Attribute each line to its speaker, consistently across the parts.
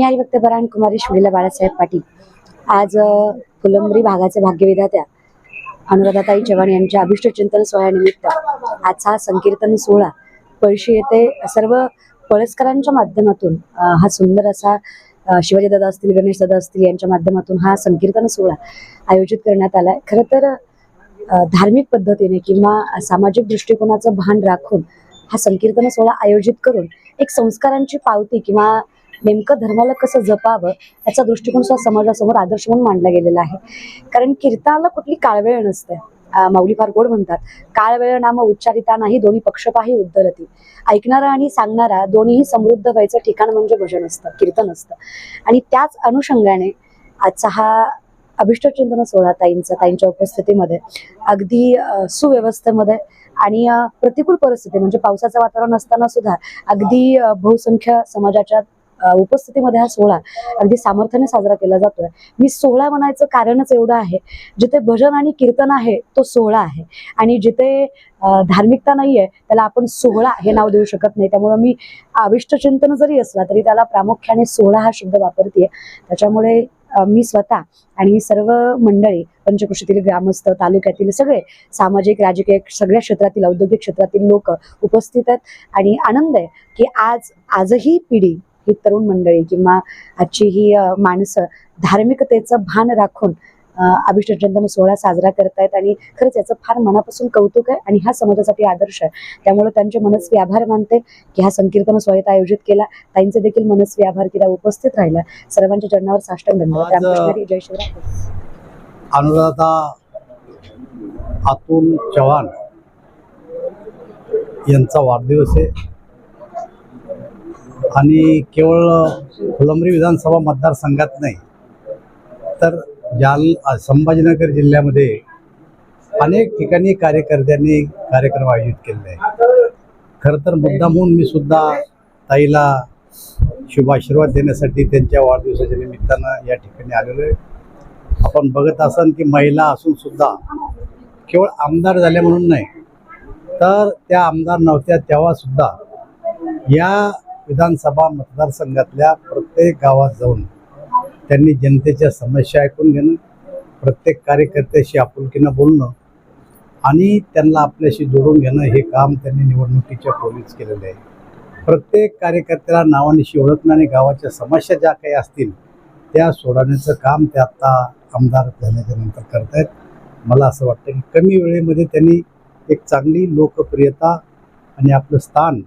Speaker 1: मी हरिभक्त परायण कुमारी शिवलीला बाळासाहेब पाटील. आज फुलंबरी भागाचे भाग्यविधात्या अनुराधाताई चव्हाण यांच्या अभिष्ट चिंतन सोहळ्यानिमित्त आजचा हा संकीर्तन सोहळा पळशी येथे सर्व पळसकरांच्या माध्यमातून हा सुंदर असा शिवाजी दादा असतील गणेश दादा असतील यांच्या माध्यमातून हा संकीर्तन सोहळा आयोजित करण्यात आलाय. खरं तर धार्मिक पद्धतीने किंवा सामाजिक दृष्टिकोनाचं भान राखून हा संकीर्तन सोहळा आयोजित करून एक संस्कारांची पावती किंवा नेमकं धर्माला कसं जपावं याचा दृष्टिकोन सुद्धा समाजासमोर आदर्श म्हणून मांडला गेलेला आहे. कारण कीर्तनाला कुठली काळवेळ नसते. माऊली फार गोड म्हणतात. काळवेळ नाम उच्चारिता नाही दोन्ही पक्षपाही उद्धरती. ऐकणारा आणि सांगणारा दोन्हीही समृद्ध व्हायचं ठिकाण म्हणजे भजन असतं कीर्तन असतं. आणि त्याच अनुषंगाने आजचा हा अभिष्ट चिंतन सोहळा ताईंचा ताईंच्या उपस्थितीमध्ये अगदी सुव्यवस्थेमध्ये आणि प्रतिकूल परिस्थिती म्हणजे पावसाचं वातावरण असताना सुद्धा अगदी बहुसंख्य समाजाच्या उपस्थितीमध्ये हा सोहळा अगदी सामर्थ्याने साजरा केला जातोय. मी सोहळा म्हणायचं कारणच एवढं आहे जिथे भजन आणि कीर्तन आहे तो सोहळा आहे. आणि जिथे धार्मिकता नाहीये त्याला आपण सोहळा हे नाव देऊ शकत नाही. त्यामुळे मी आविष्ट चिंतन जरी असला तरी त्याला प्रामुख्याने सोहळा हा शब्द वापरते त्याच्यामुळे मी स्वतः आणि सर्व मंडळी पंचकृषीतील ग्रामस्थ तालुक्यातील सगळे सामाजिक राजकीय सगळ्या क्षेत्रातील औद्योगिक क्षेत्रातील लोक उपस्थित आहेत. आणि आनंद आहे की आज आजही पिढी ही तरुण मंडळी किंवा आजची ही माणसं धार्मिकतेचं भान राखून अभिष्ट चिंतन सोहळा साजरा करतायत आणि खरंच याचं फार मनापासून कौतुक आहे आणि हा समाजासाठी आदर्श आहे. त्यामुळे त्यांचे मनस्वी आभार मानते की हा संकीर्तन सोहळा आयोजित केला. ताईंचे देखील मनस्वी आभार की त्या उपस्थित राहिल्या. सर्वांच्या चरणावर साष्टांग धन्यवाद. जय शिवराय.
Speaker 2: अनुराधा अतुल चव्हाण यांचा वाढदिवस आहे. आणि केवळ फुलंब्री विधानसभा मतदारसंघात नाही तर जाल संभाजीनगर जिल्ह्यामध्ये अनेक ठिकाणी कार्यकर्त्यांनी कार्यक्रम आयोजित केलेले आहे खरं तर मुद्दामहून मी सुद्धा ताईला शुभाशीर्वाद देण्यासाठी त्यांच्या वाढदिवसाच्या निमित्तानं या ठिकाणी आलेलो आहे. आपण बघत असाल की महिला असून सुद्धा केवळ आमदार झाल्या म्हणून नाही तर त्या आमदार नव्हत्या तेव्हा सुद्धा या विधानसभा मतदारसंघातल्या प्रत्येक गावात जाऊन त्यांनी जनतेच्या समस्या ऐकून घेणं प्रत्येक कार्यकर्त्याशी आपुलकीनं बोलणं आणि त्यांना आपल्याशी जोडून घेणं हे काम त्यांनी निवडणुकीच्या पूर्वीच केलेलं आहे. प्रत्येक कार्यकर्त्याला नावानिशी ओळखणं आणि गावाच्या समस्या ज्या काही असतील त्या सोडवण्याचं काम ते आत्ता आमदार झाल्याच्यानंतर करतायत. मला असं वाटतं की कमी वेळेमध्ये त्यांनी एक चांगली लोकप्रियता आणि आपलं स्थान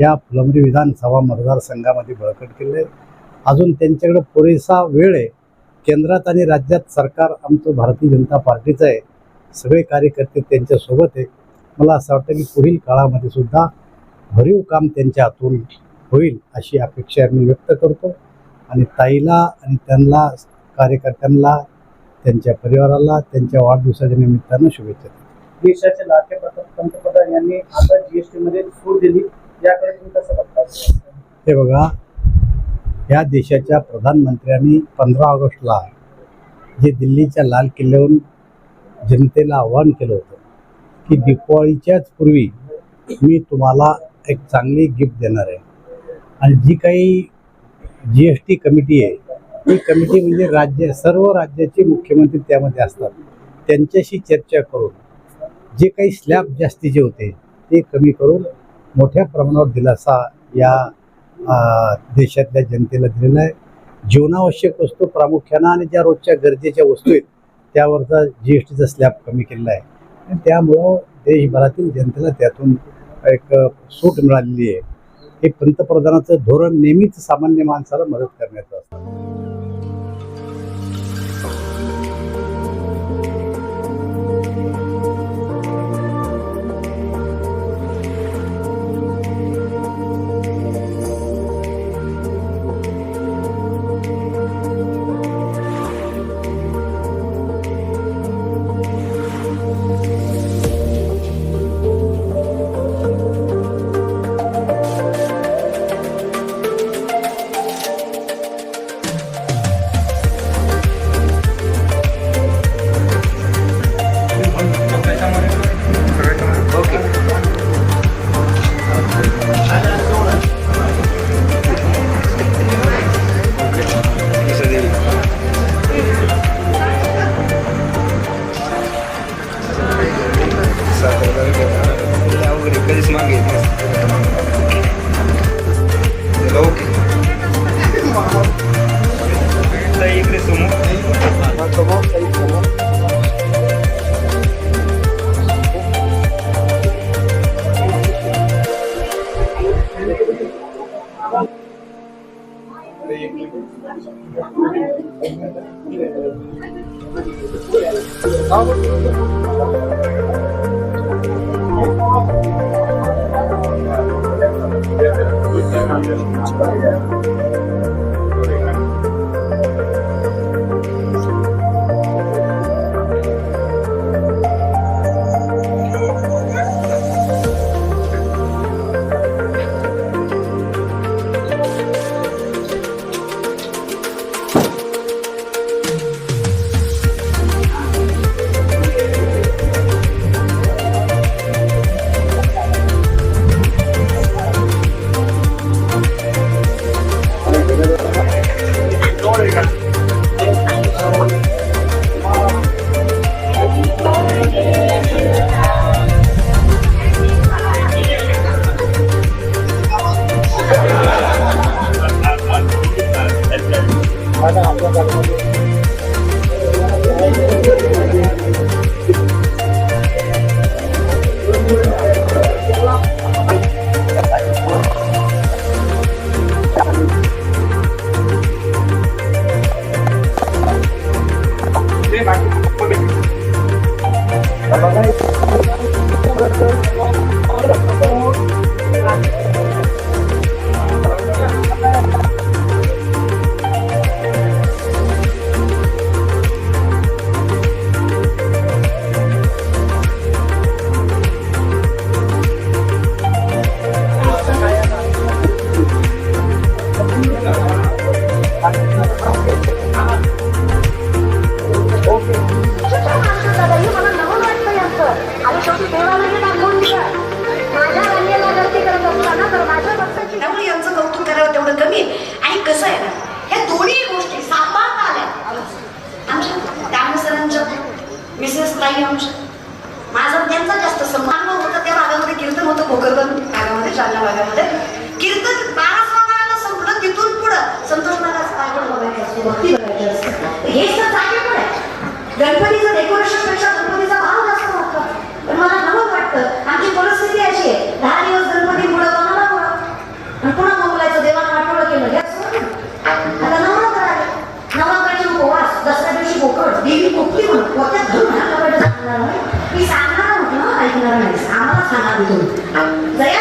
Speaker 2: या फुलंब्री विधानसभा मतदारसंघामध्ये बळकट केलं. आहे अजून त्यांच्याकडे पुरेसा वेळ आहे. केंद्रात आणि राज्यात सरकार आमचं भारतीय जनता पार्टीचं आहे. सगळे कार्यकर्ते त्यांच्यासोबत आहे. मला असं वाटतं की पुढील काळामध्ये सुद्धा भरीव काम त्यांच्या हातून होईल अशी अपेक्षा मी व्यक्त करतो. आणि ताईला आणि त्यांना कार्यकर्त्यांना त्यांच्या परिवाराला त्यांच्या वाढदिवसाच्या निमित्तानं शुभेच्छा देतो.
Speaker 3: देशाचे लाडके पंतप्रधान यांनी आता जी एस टीमध्ये सूट दिली. याकडे तुम्ही कसं बघता?
Speaker 2: हे बघा या देशाच्या प्रधानमंत्र्यांनी पंधरा ऑगस्टला जे दिल्लीच्या लाल किल्ल्यावरून जनतेला आवाहन केलं होतं की दिवाळीच्याच पूर्वी मी तुम्हाला एक चांगली गिफ्ट देणार आहे. आणि जी काही जी एस टी कमिटी आहे ती कमिटी म्हणजे राज्य सर्व राज्याचे मुख्यमंत्री त्यामध्ये असतात. त्यांच्याशी चर्चा करून जे काही स्लॅब जास्तीचे होते ते कमी करून मोठ्या प्रमाणावर दिलासा या देशातल्या जनतेला दिलेला आहे. जीवनावश्यक वस्तू प्रामुख्यानं आणि ज्या रोजच्या गरजेच्या वस्तू आहेत त्यावरचा जी एस टीचा स्लॅब कमी केलेला आहे. आणि त्यामुळं देशभरातील जनतेला त्यातून एक सूट मिळालेली आहे. हे पंतप्रधानाचं धोरण नेहमीच सामान्य माणसाला मदत करण्याचं असतं.
Speaker 4: 八十 देवालाही दाखवून
Speaker 5: करावं तेवढं कमी आणि कसं आहे ह्या दोन्ही गोष्टी सांभाळता आमच्या त्यानुसारांच्या मिसेस ताई आमच्या. माझा त्यांचा जास्त सन्मान होता त्या भागामध्ये कीर्तन होतं भोकरबन भागामध्ये जालना भागामध्ये. waknya gimana pisang oh, kenapa? Sama lah itu. Saya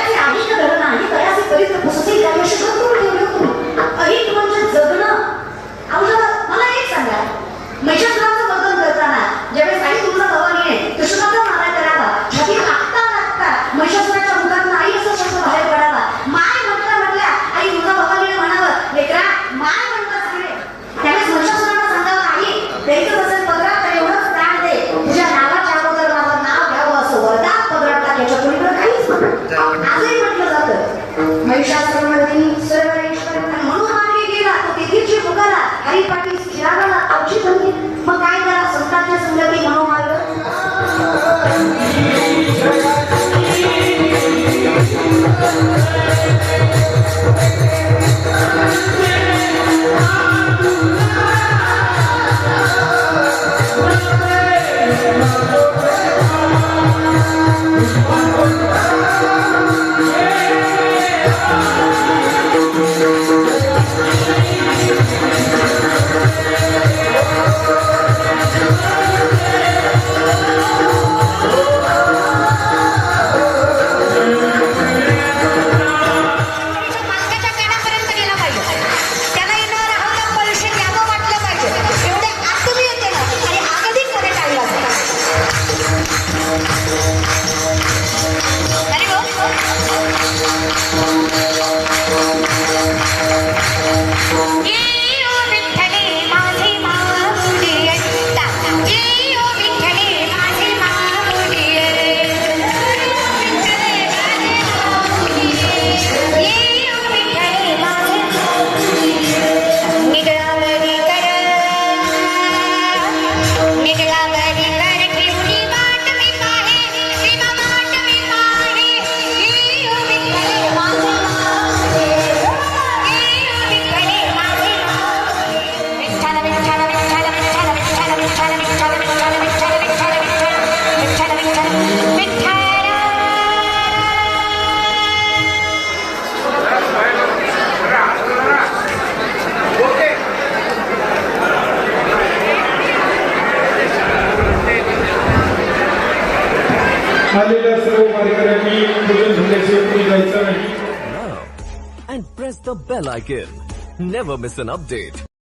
Speaker 6: आलेल्या सर्व वारकऱ्यांनी पूजन झाल्याचे पुढे जायचं नाही
Speaker 7: now and press the bell icon. Never miss an update.